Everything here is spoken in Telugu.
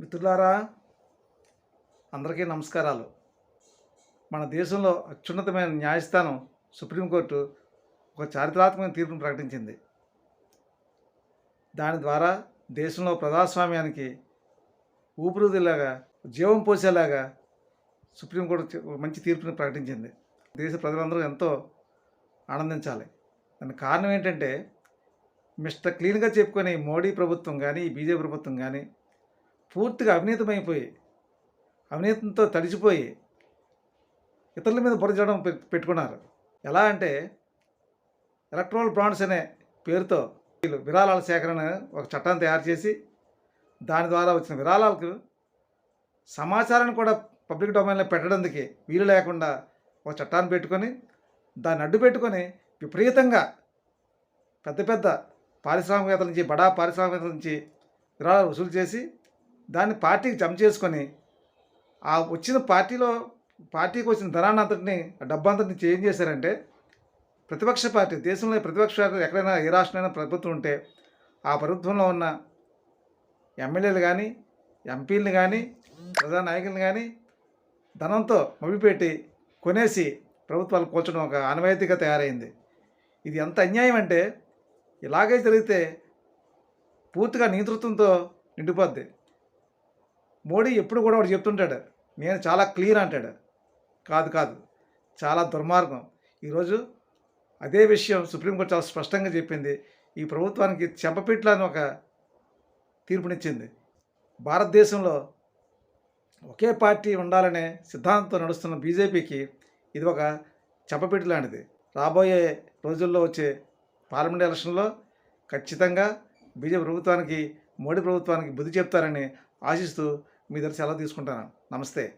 మిత్రులారా అందరికీ నమస్కారాలు. మన దేశంలో అత్యున్నతమైన న్యాయస్థానం సుప్రీంకోర్టు ఒక చారిత్రాత్మక తీర్పును ప్రకటించింది. దాని ద్వారా దేశంలో ప్రజాస్వామ్యానికి ఊపిరిదిలాగా జీవం పోసేలాగా సుప్రీంకోర్టు మంచి తీర్పుని ప్రకటించింది. దేశ ప్రజలందరూ ఎంతో ఆనందించాలి. దానికి కారణం ఏంటంటే మిస్టర్ క్లీన్గా చెప్పుకునే మోడీ ప్రభుత్వం కానీ బీజేపీ ప్రభుత్వం కానీ పూర్తిగా అవినీతమైపోయి అవినీతంతో తడిచిపోయి ఇతరుల మీద బురజడం పెట్టుకున్నారు. ఎలా అంటే ఎలక్ట్రానిక్ బాండ్స్ అనే పేరుతో వీళ్ళు విరాళాల సేకరణ ఒక చట్టాన్ని తయారు చేసి దాని ద్వారా వచ్చిన విరాళాలకు సమాచారాన్ని కూడా పబ్లిక్ డొమైన్లో పెట్టడానికి వీలు లేకుండా ఒక చట్టాన్ని పెట్టుకొని దాన్ని అడ్డు పెట్టుకొని విపరీతంగా పెద్ద పెద్ద పారిశ్రామికవేత్తల నుంచి బడా పారిశ్రామికవేత్తల నుంచి విరాళాలు వసూలు చేసి దాన్ని పార్టీకి జమ చేసుకొని ఆ వచ్చిన పార్టీలో పార్టీకి వచ్చిన ధనాన్ని అంతటిని ఆ డబ్బంతటిని చేంజ్ చేశారంటే ప్రతిపక్ష పార్టీ దేశంలో ప్రతిపక్ష పార్టీ ఎక్కడైనా ఏ రాష్ట్రమైనా ప్రభుత్వం ఉంటే ఆ ప్రభుత్వంలో ఉన్న ఎమ్మెల్యేలు కానీ ఎంపీలను కానీ ప్రధాన నాయకులను కానీ ధనంతో మభ్యపెట్టి కొనేసి ప్రభుత్వాలు కూల్చడం ఒక ఆనవాయితీగా తయారైంది. ఇది ఎంత అన్యాయం అంటే ఇలాగే జరిగితే పూర్తిగా నేతృత్వంతో నిండిపోద్ది. మోడీ ఎప్పుడు కూడా వాడు చెప్తుంటాడు నేను చాలా క్లియర్ అంటాడు. కాదు కాదు. చాలా దుర్మార్గం. ఈరోజు అదే విషయం సుప్రీంకోర్టు చాలా స్పష్టంగా చెప్పింది. ఈ ప్రభుత్వానికి చెంపపెట్లని ఒక తీర్పునిచ్చింది. భారతదేశంలో ఒకే పార్టీ ఉండాలనే సిద్ధాంతంతో నడుస్తున్న బీజేపీకి ఇది ఒక చెంపపెట్టు లాంటిది. రాబోయే రోజుల్లో వచ్చే పార్లమెంట్ ఎలక్షన్లో ఖచ్చితంగా బీజేపీ ప్రభుత్వానికి మోడీ ప్రభుత్వానికి బుద్ధి చెప్తారని ఆశిస్తూ మీ దగ్గర సెలవు తీసుకుంటాను. నమస్తే.